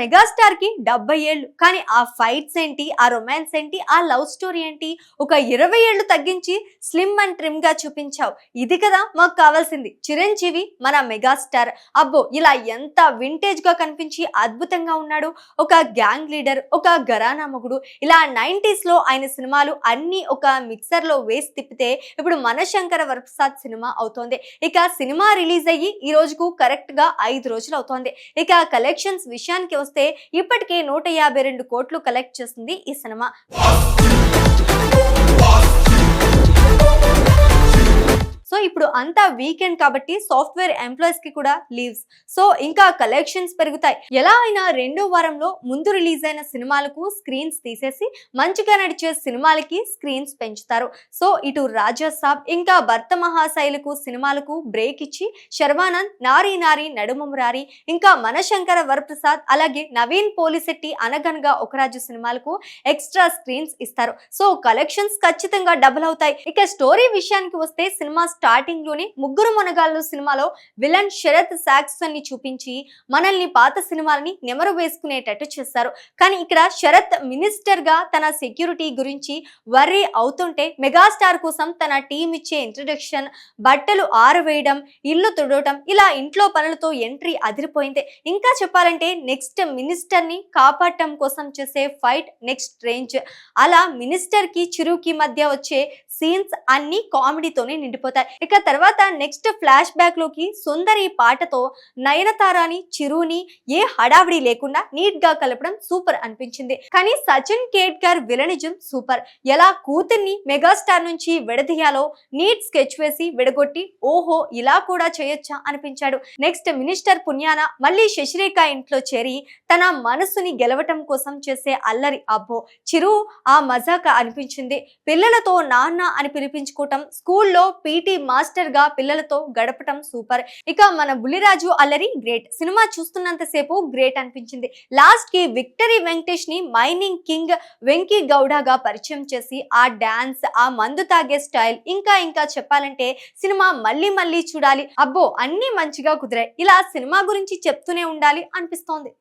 మెగాస్టార్కి డెబ్బై ఏళ్ళు. కానీ ఆ ఫైట్స్ ఏంటి ఆ రొమాన్స్ ఏంటి ఆ లవ్ స్టోరీ ఏంటి ఒక ఇరవై ఏళ్ళు తగ్గించి స్లిమ్ అండ్ ట్రిమ్గా చూపించావు. ఇది కదా మాకు కావాల్సింది. చిరంజీవి మన మెగాస్టార్ అబ్బో ఇలా ఎంత వింటేజ్గా కనిపించి అద్భుతంగా ఉన్నాడు. ఒక గ్యాంగ్ లీడర్ ఒక గరానా మొగుడు. ఇలా నైంటీస్లో ఆయన సినిమాలు అన్ని ఒక మిక్సర్లో వేసి తిప్పితే ఇప్పుడు మనశంకర వరప్రసాద్ సినిమా అవుతోంది. ఇక సినిమా రిలీజ్ అయ్యి ఈ రోజుకు కరెక్ట్గా ఐదు రోజులు అవుతోంది. ఇక కలెక్షన్స్ విషయానికి వస్తే ఇప్పటికే నూట యాభై రెండు కోట్లు కలెక్ట్ చేస్తుంది ఈ సినిమా. అంతా వీకెండ్ కాబట్టి సాఫ్ట్వేర్ ఎంప్లాయీస్కి కూడా లీవ్స్. సో ఇంకా కలెక్షన్స్ పెరుగుతాయి. ఎలా అయినా రెండో వారంలో ముందు రిలీజ్ అయిన సినిమాలకు స్క్రీన్స్ తీసేసి మంచిగా నడిచే సినిమాలకి స్క్రీన్స్ పెంచుతారు. సో ఇటు రాజా సాబ్ ఇంకా భర్త మహాశైలకు సినిమాలకు బ్రేక్ ఇచ్చి శర్వానంద్ నారీ నారీ నడుమమురారి ఇంకా మనశంకర వరప్రసాద్ అలాగే నవీన్ పోలిశెట్టి అనగనగా ఒకరాజు సినిమాలకు ఎక్స్ట్రా స్క్రీన్స్ ఇస్తారు. సో కలెక్షన్స్ ఖచ్చితంగా డబుల్ అవుతాయి. ఇక స్టోరీ విషయానికి వస్తే సినిమా స్టార్టింగ్ లోనే ముగ్గురు మునగాళ్ళు సినిమాలో విలన్ శరత్ సాక్సన్ని చూపించి మనల్ని పాత సినిమాలని నెమరు వేసుకునేటట్టు చేస్తారు కానీ ఇక్కడ శరత్ మినిస్టర్గా తన సెక్యూరిటీ గురించి వర్రీ అవుతుంటే మెగాస్టార్ కోసం తన టీం ఇచ్చే ఇంట్రడక్షన్ బట్టలు ఆరవేయడం ఇల్లు తుడవటం ఇలా ఇంట్లో పనులతో ఎంట్రీ అదిరిపోయింది. ఇంకా చెప్పాలంటే నెక్స్ట్ మినిస్టర్ని కాపాడటం కోసం చేసే ఫైట్ నెక్స్ట్ రేంజ్. అలా మినిస్టర్కి చిరుకి మధ్య వచ్చే సీన్స్ అన్ని కామెడీతోనే నిండిపోతాయి. ఇక తర్వాత నెక్స్ట్ ఫ్లాష్ బ్యాక్లోకి సుందరి పాటతో నయనతారాని చిరుని ఏ హడావిడి లేకుండా నీట్గా కలపడం సూపర్ అనిపించింది. కానీ సచిన్ కేట్కర్ విలనిజం సూపర్ ఎలా కూతుర్ని మెగాస్టార్ నుంచి విడదీయాలో నీట్ స్కెచ్ వేసి విడగొట్టి ఓహో ఇలా కూడా చేయొచ్చా అనిపించాడు. నెక్స్ట్ మినిస్టర్ పుణ్యాన మళ్ళీ శశిరేఖ ఇంట్లో చేరి తన మనసుని గెలవటం కోసం చేసే అల్లరి. అబ్బో చిరు ఆ మజాక అనిపించింది. పిల్లలతో నాన్న అని పిలిపించుకోవటం స్కూల్లో పీటీ మాస్టర్ గా పిల్లలతో గడపటం సూపర్. ఇక మన బుల్లిరాజు అల్లరి గ్రేట్. సినిమా చూస్తున్నంత సేపు గ్రేట్ అనిపించింది. లాస్ట్కి విక్టరీ వెంకటేష్ని మైనింగ్ కింగ్ వెంకీ గౌడగా పరిచయం చేసి ఆ డాన్స్ ఆ మందు తాగే స్టైల్ ఇంకా ఇంకా చెప్పాలంటే సినిమా మళ్ళీ మళ్ళీ చూడాలి. అబ్బో అన్ని మంచిగా కుదిరాయి. ఇలా సినిమా గురించి చెప్తూనే ఉండాలి అనిపిస్తోంది.